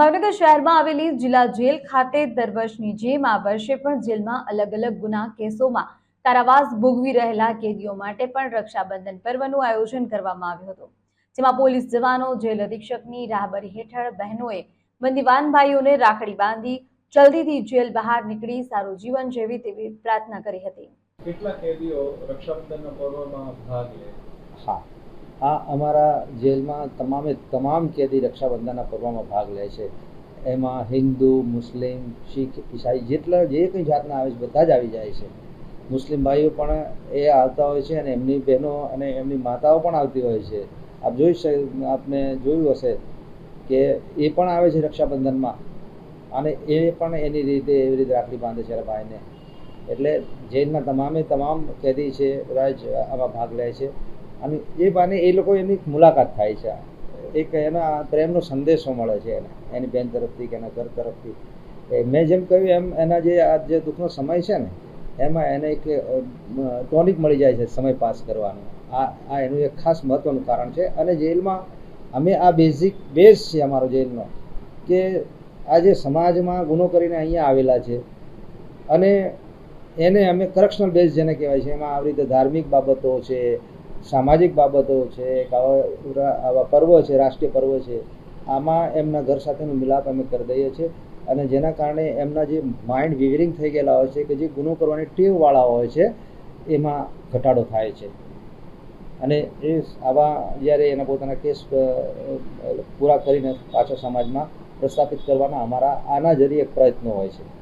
ભાવનગર શહેરમાં આવેલી જિલ્લા જેલ ખાતે દર વર્ષની જેમ આ વર્ષે પણ જેલમાં અલગ અલગ ગુના કેસોમાં કારાવાસ ભોગવી રહેલા કેદીઓ માટે પણ રક્ષાબંધન પર્વનું આયોજન કરવામાં આવ્યું હતું જેમાં પોલીસ જવાનો જેલ અધિક્ષકની રાહબરી હેઠળ બહેનોએ બંદીવાન ભાઈઓને રાખડી બાંધી જલ્દીથી જેલ બહાર નીકળી સારું જીવન જેવી તેવી પ્રાર્થના કરી હતી. કેટલા કેદીઓ રક્ષાબંધનના પર્વમાં ભાગ લે? હા. આ અમારા જેલમાં તમામે તમામ કેદી રક્ષાબંધનના પર્વમાં ભાગ લે છે. એમાં હિન્દુ, મુસ્લિમ, શીખ, ઈસાઈ જેટલા જે કંઈ જાતના આવે છે, બધા જ આવી જાય છે. મુસ્લિમ ભાઈઓ પણ એ આવતા હોય છે અને એમની બહેનો અને એમની માતાઓ પણ આવતી હોય છે. આપ જોઈ આપને જોયું હશે કે એ પણ આવે છે રક્ષાબંધનમાં અને એ પણ એની રીતે એવી રીતે રાખડી બાંધે છે ભાઈને. એટલે જેલના તમામે તમામ કેદી છે, બધા જ આમાં ભાગ લે છે. અને એ બાને એ લોકો એની મુલાકાત થાય છે. એક એના પ્રેમનો સંદેશો મળે છે એને, એની બેન તરફથી કે એના ઘર તરફથી. મેં જેમ કહ્યું એમ એના જે આ જે દુઃખનો સમય છે ને, એમાં એને એક ટોનિક મળી જાય છે સમય પાસ કરવાનો. આ આ એનું એક ખાસ મહત્ત્વનું કારણ છે. અને જેલમાં અમે આ બેઝિક બેઝ છે અમારો જેલનો, કે આજે સમાજમાં ગુનો કરીને અહીંયા આવેલા છે. અને એને અમે કરપ્શનલ બેઝ જેને કહેવાય છે, એમાં આવી રીતે ધાર્મિક બાબતો છે સામાજિક બાબતો છે આવા પર્વ છે, રાષ્ટ્રીય પર્વ છે, આમાં એમના ઘર સાથેનો મિલાપ અમે કરી દઈએ છીએ અને જેના કારણે એમના જે માઇન્ડ વિવરિંગ થઈ ગયેલા હોય છે કે જે ગુનો કરવાની ટેવવાળા હોય છે, એમાં ઘટાડો થાય છે. અને એ આવા જ્યારે એના પોતાના કેસ પૂરા કરીને પાછા સમાજમાં પ્રસ્થાપિત કરવાના અમારા આના જરીએ પ્રયત્નો હોય છે.